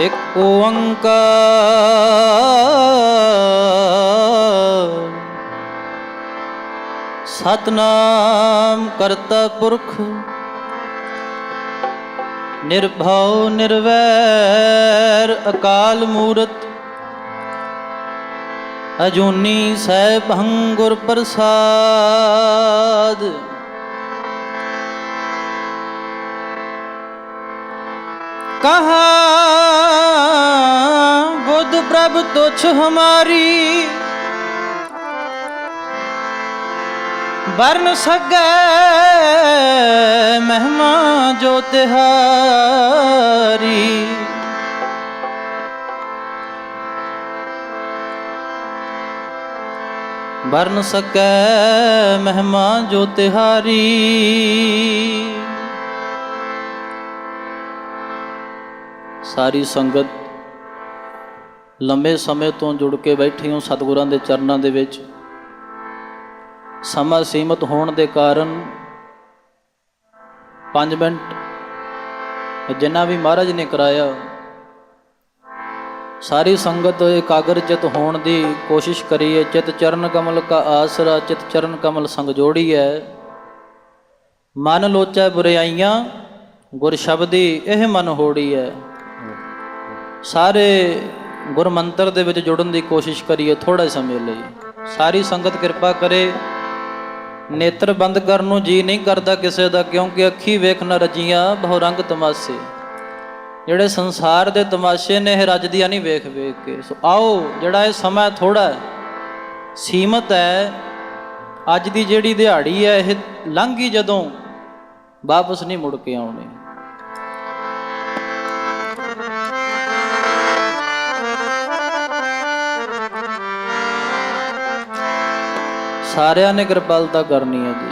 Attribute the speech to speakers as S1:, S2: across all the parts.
S1: ਇੱਕ ਓੰਕਾਰ। ਸਤਨਾਮ ਕਰਤਾ ਪੁਰਖ ਨਿਰਭਉ ਨਿਰਵੈਰ ਅਕਾਲ ਮੂਰਤ ਅਜੂਨੀ ਸੈਭੰ ਗੁਰ ਪ੍ਰਸਾਦ। कहा ਪ੍ਰਭ ਤੁਛ ਹਮਾਰੀ। ਵਰਨ ਸਗੈ ਮਹਿਮਾ ਜੋ ਤਿਹਾਰੀ। ਵਰਨ ਸਕੈ ਮਹਿਮਾ ਜੋ ਤਿਹਾਰੀ। ਸਾਰੀ ਸੰਗਤ ਲੰਬੇ ਸਮੇਂ ਤੋਂ ਜੁੜ ਕੇ ਬੈਠੀ ਹੋ ਸਤਿਗੁਰਾਂ ਦੇ ਚਰਨਾਂ ਦੇ ਵਿੱਚ। ਸਮਾਂ ਸੀਮਤ ਹੋਣ ਦੇ ਕਾਰਨ 5 ਮਿੰਟ ਜਿੰਨਾ ਵੀ ਮਹਾਰਾਜ ਨੇ ਕਰਾਇਆ, ਸਾਰੀ ਸੰਗਤ ਇਕਾਗਰ ਚਿਤ ਹੋਣ ਦੀ ਕੋਸ਼ਿਸ਼ ਕਰੀਏ ਚਿਤ ਚਰਨ ਕਮਲ ਕਾ ਆਸਰਾ, ਚਿਤ ਚਰਨ ਕਮਲ ਸੰਗ ਹੈ। ਮਨ ਲੋਚੈ ਬੁਰਾਈਆਂ, ਗੁਰ ਸ਼ਬਦੀ ਇਹ ਮਨ ਹੋੜੀ ਹੈ। ਸਾਰੇ ਗੁਰਮੰਤਰ ਦੇ ਵਿੱਚ ਜੁੜਨ ਦੀ ਕੋਸ਼ਿਸ਼ ਕਰੀਏ ਥੋੜਾ ਸਮੇਂ ਲਈ। ਸਾਰੀ ਸੰਗਤ ਕਿਰਪਾ ਕਰੇ। ਨੇਤਰ ਬੰਦ ਕਰਨ ਨੂੰ ਜੀ ਨਹੀਂ ਕਰਦਾ ਕਿਸੇ ਦਾ, ਕਿਉਂਕਿ ਅੱਖੀ ਵੇਖ ਨਾ ਰਜੀਆਂ ਬਹੁ ਰੰਗ ਤਮਾਸ਼ੇ। ਜਿਹੜੇ ਸੰਸਾਰ ਦੇ ਤਮਾਸ਼ੇ ਨੇ, ਇਹ ਰੱਜਦੀਆਂ ਨਹੀਂ ਵੇਖ ਵੇਖ ਕੇ। ਸੋ ਆਓ, ਜਿਹੜਾ ਇਹ ਸਮਾਂ ਥੋੜਾ ਸੀਮਤ ਹੈ। ਅੱਜ ਦੀ ਜਿਹੜੀ ਦਿਹਾੜੀ ਹੈ, ਇਹ ਲੰਘ ਗਈ ਜਦੋਂ ਵਾਪਸ ਨਹੀਂ ਮੁੜ ਕੇ ਆਉਣੀ। ਸਾਰਿਆਂ ਨੇ ਕਿਰਪਾਲਤਾ ਕਰਨੀ ਹੈ ਜੀ।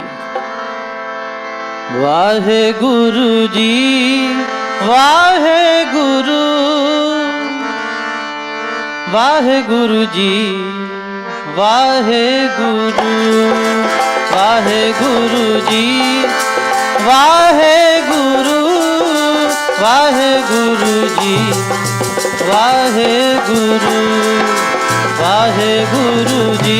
S1: ਵਾਹਿਗੁਰੂ ਜੀ, ਵਾਹਿਗੁਰੂ ਵਾਹਿਗੁਰੂ ਜੀ, ਵਾਹਿਗੁਰੂ ਵਾਹਿਗੁਰੂ ਜੀ, ਵਾਹਿਗੁਰੂ ਵਾਹਿਗੁਰੂ ਜੀ, ਵਾਹਿਗੁਰੂ ਵਾਹਿਗੁਰੂ ਜੀ।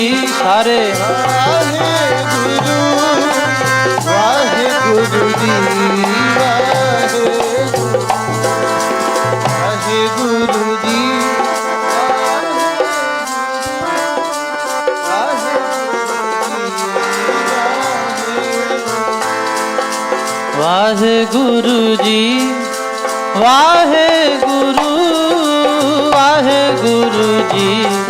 S1: ਜੀ ਸਾਰੇ।
S2: ਵਾਹਿਗੁਰੂ ਵਾਹਿਗੁਰੂ ਜੀ ਵਾਹਿ ਵਾਹਿਗੁਰੂ ਜੀ
S1: ਵਾਹਿਗੁਰੂ ਜੀ ਵਾਹਿਗੁਰੂ ਵਾਹਿਗੁਰੂ ਜੀ।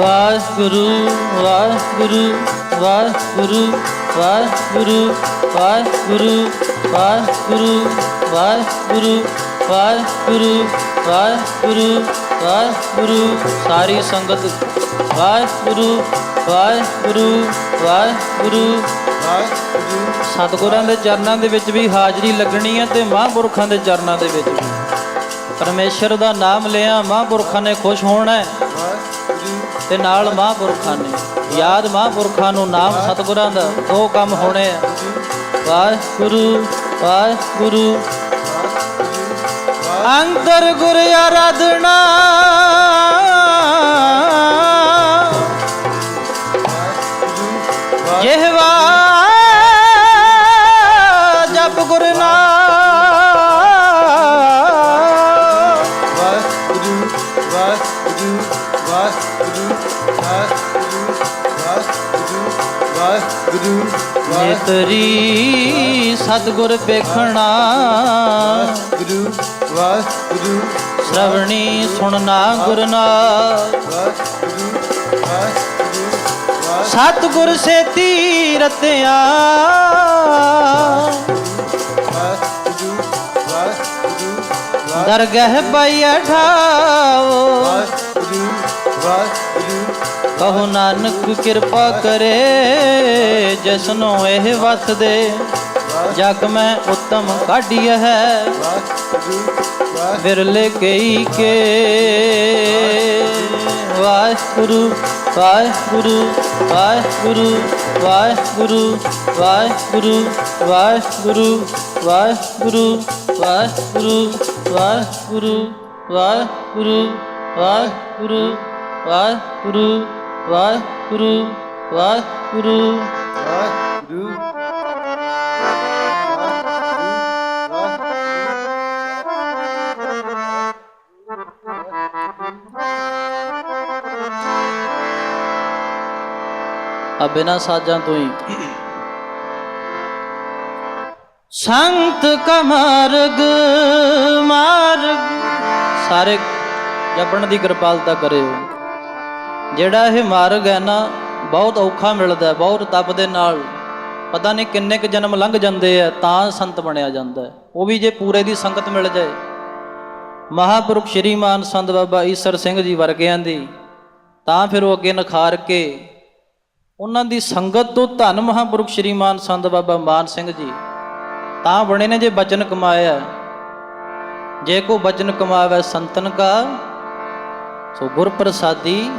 S2: ਵਾਹਿਗੁਰੂ
S1: ਵਾਹਿਗੁਰੂ ਵਾਹਿਗੁਰੂ ਵਾਹਿਗੁਰੂ ਵਾਹਿਗੁਰੂ ਵਾਹਿਗੁਰੂ ਵਾਹਿਗੁਰੂ ਵਾਹਿਗੁਰੂ ਵਾਹਿਗੁਰੂ ਵਾਹਿਗੁਰੂ। ਸਾਰੀ ਸੰਗਤ ਵਾਹਿਗੁਰੂ ਵਾਹਿਗੁਰੂ। ਵਾਹਿਗੁਰੂ। ਸਤਿਗੁਰਾਂ ਦੇ ਚਰਨਾਂ ਦੇ ਵਿੱਚ ਵੀ ਹਾਜ਼ਰੀ ਲੱਗਣੀ ਹੈ ਤੇ ਮਹਾਂਪੁਰਖਾਂ ਦੇ ਚਰਨਾਂ ਦੇ ਵਿੱਚ ਵੀ। ਪਰਮੇਸ਼ਰ ਦਾ ਨਾਮ ਲਿਆ, ਮਹਾਂਪੁਰਖਾਂ ਨੇ ਖੁਸ਼ ਹੋਣਾ ਹੈ। ਤੇ ਨਾਲ ਮਹਾਂਪੁਰਖਾਂ ਨੇ, ਯਾਦ ਮਹਾਂਪੁਰਖਾਂ ਨੂੰ ਨਾਮ ਸਤਿਗੁਰਾਂ ਦਾ, ਉਹ ਕੰਮ ਹੋਣੇ ਆ। ਵਾਹਿਗੁਰੂ ਵਾਹਿਗੁਰੂ। ਅੰਤਰ ਗੁਰ ਆਰਾਧਨਾ। ਜਿਹਵਾ ਅੰਤਰੀ ਸਤਗੁਰ ਪੇਖਣਾ
S2: ਗੁਰੂ ਵਾਹਿਗੁਰੂ।
S1: ਸ਼ਰਵਣੀ ਸੁਣਨਾ
S2: ਗੁਰਨਾਮ
S1: ਸਤਗੁਰ ਸੇਤੀ ਰਤਿਆ ਦਰਗਹਿ ਪਈ ਅਠਾਓ।
S2: ਵਾਹਿਗੁਰੂ ਵਾਹਿਗੁਰੂ।
S1: ਕਹੋ ਨਾਨਕ ਕਿਰਪਾ ਕਰੇ ਜਸਨੋ ਇਹ ਵਸ ਦੇ ਜਗ ਮੈਂ ਉਤਮ ਕਾਢਿਆ ਹੈ
S2: ਵਾਹਿਗੁਰੂ ਵਾਹਿਗੁਰੂ
S1: ਵਿਰਲੇ ਕਈ ਕੇ ਵਾਹਿਗੁਰੂ ਵਾਹਿਗੁਰੂ ਵਾਹਿਗੁਰੂ ਵਾਹਿਗੁਰੂ ਵਾਹਿਗੁਰੂ ਵਾਹਿਗੁਰੂ ਵਾਹਿਗੁਰੂ ਵਾਹਿਗੁਰੂ ਵਾਹਿਗੁਰੂ ਵਾਹਿਗੁਰੂ ਵਾਹਿਗੁਰੂ ਵਾਹਿਗੁਰੂ ਵਾਹਿਗੁਰੂ ਵਾਹਿਗੁਰੂ।
S2: ਵਾਹਿਗੁਰੂ।
S1: ਆ ਬਿਨਾ ਸਾਜਾਂ ਤੋਂ ਹੀ। ਸੰਤ ਕਮਾਰਗ ਮਾਰਗ। ਸਾਰੇ ਜਪਣ ਦੀ ਕਿਰਪਾਲਤਾ ਕਰਿਓ। ਜਿਹੜਾ ਇਹ ਮਾਰਗ ਹੈ ਨਾ, ਬਹੁਤ ਔਖਾ ਮਿਲਦਾ ਬਹੁਤ ਤਪ ਦੇ ਨਾਲ। ਪਤਾ ਨਹੀਂ ਕਿੰਨੇ ਕੁ ਜਨਮ ਲੰਘ ਜਾਂਦੇ ਆ, ਤਾਂ ਸੰਤ ਬਣਿਆ ਜਾਂਦਾ ਉਹ ਵੀ ਜੇ ਪੂਰੇ ਦੀ ਸੰਗਤ ਮਿਲ ਜਾਏ। ਮਹਾਪੁਰਖ ਸ਼੍ਰੀਮਾਨ ਸੰਤ ਬਾਬਾ ਈਸਰ ਸਿੰਘ ਜੀ ਵਰਗਿਆਂ ਦੀ, ਤਾਂ ਫਿਰ ਉਹ ਅੱਗੇ ਨਖਾਰ ਕੇ ਉਹਨਾਂ ਦੀ ਸੰਗਤ ਤੋਂ ਧੰਨ ਮਹਾਪੁਰਖ ਸ਼੍ਰੀਮਾਨ ਸੰਤ ਬਾਬਾ ਮਾਨ ਸਿੰਘ ਜੀ, ਤਾਂ ਬਣੇ ਨੇ ਜੇ ਬਚਨ ਕਮਾਇਆ ਜੇ ਕੋ ਬਚਨ ਕਮਾਵੇ ਸੰਤਨ ਕਾ, ਸੋ ਗੁਰ ਪ੍ਰਸਾਦੀ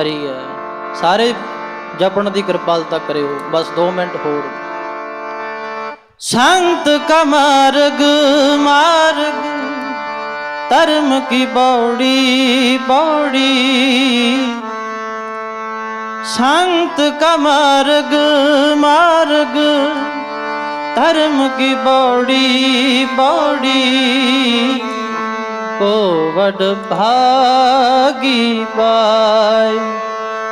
S1: ਹਰੀ ਹੈ ਸਾਰੇ ਜਪਣ ਦੀ ਕਿਰਪਾਲਤਾ ਕਰਿਓ, ਬਸ 2 ਮਿੰਟ ਹੋਰ। ਸੰਤ ਕਮਾਰਗ ਮਾਰਗ ਧਰਮ ਕੀ ਬੌੜੀ ਬੌੜੀ। ਸੰਤ ਕਮਾਰਗ ਮਾਰਗ, ਧਰਮ ਕੀ ਬੌੜੀ ਬੌੜੀ। ਕੋ ਵਡ ਭਾਗੀ ਪਾਏ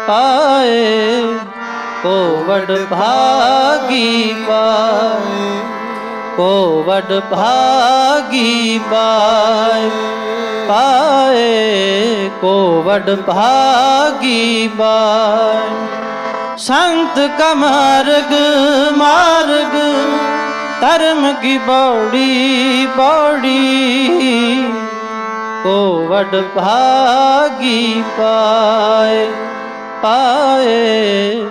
S1: ਪਾਏ। ਕੋ ਵਡ ਭਾਗੀ ਪਾਏ ਕੋ ਵਡ ਭਾਗੀ ਪਾਏ ਪਾਏ। ਕੋ ਵਡ ਭਾਗੀ ਪਾਏ ਸੰਤ ਕਮਾਰਗ ਮਾਰਗ, ਧਰਮ ਕੀ ਬੌੜੀ ਬੌੜੀ। ਕੋ ਵਡ ਭਾਗੀ ਪਾਏ ਪਾਏ।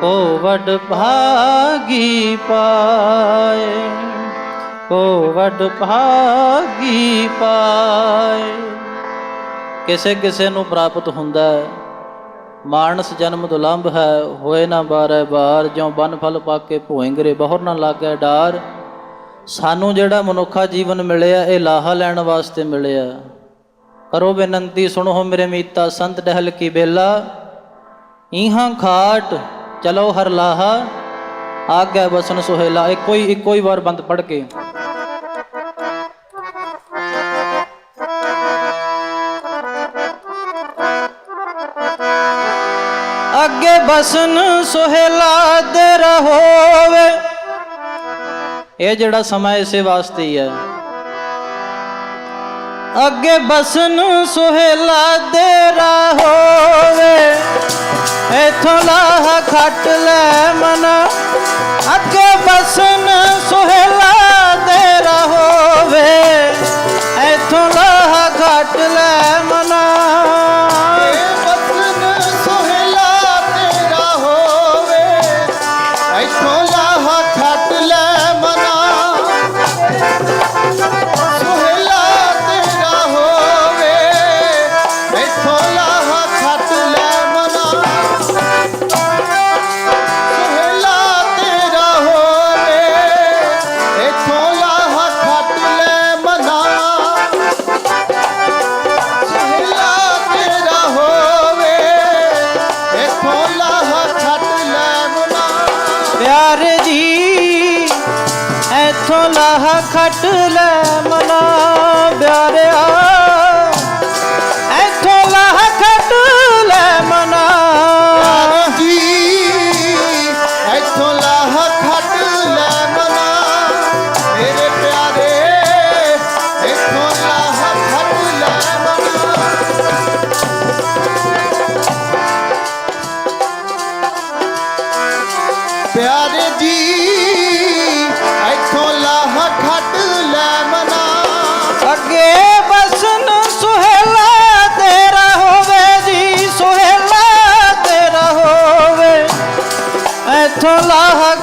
S1: ਕੋ ਵਡ ਭਾਗੀ ਪਾਏ, ਕੋ ਵਡ ਭਾਗੀ ਪਾਏ। ਕਿਸੇ ਕਿਸੇ ਨੂੰ ਪ੍ਰਾਪਤ ਹੁੰਦਾ ਹੈ, ਮਾਨਸ ਜਨਮ ਦੁਲੰਭ ਹੈ, ਹੋਏ ਨਾ ਬਾਰੇ ਬਾਰ, ਜਿਉ ਬਨ ਫਲ ਪਾਕੇ ਭੋਇੰਗਰੇ ਬਹੁਰ ਨਾ ਲਾਗੇ ਡਾਰ। ਸਾਨੂੰ ਜਿਹੜਾ ਮਨੁੱਖਾ ਜੀਵਨ ਮਿਲਿਆ, ਇਹ ਲਾਹਾ ਲੈਣ ਵਾਸਤੇ ਮਿਲਿਆ। ਕਰੋ ਬੇਨੰਤੀ, ਸੁਣੋ ਮੇਰੇ ਮੀਤਾ, ਸੰਤ ਡਹਿਲ ਕੀ ਬੇਲਾ। ਇਹਾਂ ਖਾਟ, ਚਲੋ ਹਰ ਲਾਹਾ। ਆਗਿਆ ਬਸਨ ਸੁਹੇਲਾ, ਇੱਕੋ ਹੀ ਇੱਕੋ ਹੀ ਵਾਰ ਬੰਦ ਪੜ ਕੇ। ਅੱਗੇ ਬਸਨ ਸੁਹੇਲਾ ਦੇ ਰਹੋਵੇ ਇਹ ਜਿਹੜਾ ਸਮਾਂ ਇਸੇ ਵਾਸਤੇ ਹੀ ਹੈ। ਅੱਗੇ ਬਸਨ ਸੁਹੇਲਾ ਦੇ ਰਹੋਵੇ ਇਥੋਂ ਲਾਹ ਖੱਟ ਲੈ ਮਨ ਐਥੋਂ ਲਾਹ ਖੱਟ ਲੈ ਮਨਾ ਪਿਆਰਿਆ।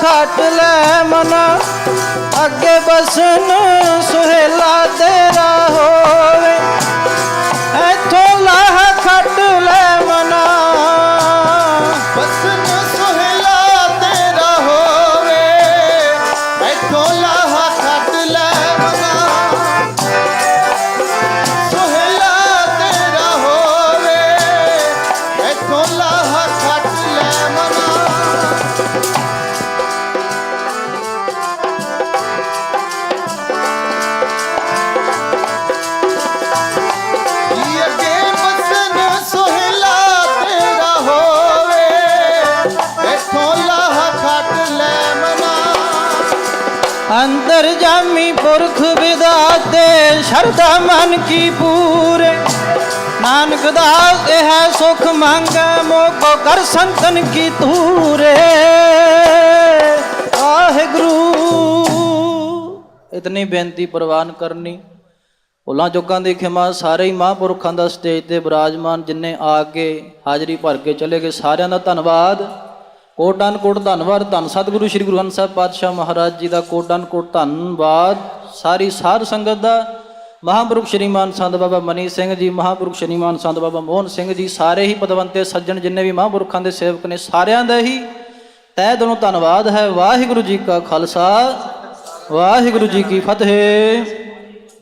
S1: ਖੱਟ ਲੈ ਮਨਾ। ਅੱਗੇ ਬਸਨ ਸੁਹੇਲਾ ਤੇਰਾ ਹੋਵੇ ਅੰਦਰ ਜਾਮੀ ਪੁਰਖ ਵਿਦਾਤੇ, ਸ਼ਰਧਾ ਮਨ ਕੀ ਪੂਰੇ। ਨਾਨਕ ਦਾਸ, ਇਹ ਸੁਖ ਮੰਗੈ, ਮੋਕੋ ਕਰ ਸੰਤਨ ਕੀ ਤੂਰੇ ਵਾਹਿਗੁਰੂ। ਇਤਨੀ ਬੇਨਤੀ ਪ੍ਰਵਾਨ ਕਰਨੀ, ਭੁੱਲਾਂ ਚੁੱਕਾਂ ਦੀ ਖਿਮਾ, ਸਾਰੇ ਹੀ ਮਹਾਂਪੁਰਖਾਂ ਦਾ ਸਟੇਜ ਤੇ ਬਿਰਾਜਮਾਨ ਜਿੰਨੇ ਆ ਕੇ ਹਾਜ਼ਰੀ ਭਰ ਕੇ ਚਲੇ ਗਏ, ਸਾਰਿਆਂ ਦਾ ਧੰਨਵਾਦ। ਕੋਟਾਨ ਕੋਟ ਧੰਨਵਾਦ, ਧੰਨ ਸਤਿਗੁਰੂ ਸ੍ਰੀ ਗੁਰੂ ਗ੍ਰੰਥ ਸਾਹਿਬ ਪਾਤਸ਼ਾਹ ਮਹਾਰਾਜ ਜੀ ਦਾ ਕੋਟਾਨ ਕੋਟ ਧੰਨਵਾਦ। ਸਾਰੀ ਸਾਧ ਸੰਗਤ ਦਾ ਮਹਾਂਪੁਰਖ ਸ਼੍ਰੀਮਾਨ ਸੰਤ ਬਾਬਾ ਮਨੀ ਸਿੰਘ ਜੀ, ਮਹਾਂਪੁਰਖ ਸ਼੍ਰੀਮਾਨ ਸੰਤ ਬਾਬਾ ਮੋਹਨ ਸਿੰਘ ਜੀ, ਸਾਰੇ ਹੀ ਪਦਵੰਤੇ ਸੱਜਣ ਜਿੰਨੇ ਵੀ ਮਹਾਂਪੁਰਖਾਂ ਦੇ ਸੇਵਕ ਨੇ, ਸਾਰਿਆਂ ਦਾ ਹੀ ਤਹਿ ਦਿਲੋਂ ਧੰਨਵਾਦ ਹੈ। ਵਾਹਿਗੁਰੂ ਜੀ ਕਾ ਖਾਲਸਾ, ਵਾਹਿਗੁਰੂ ਜੀ ਕੀ ਫਤਿਹ।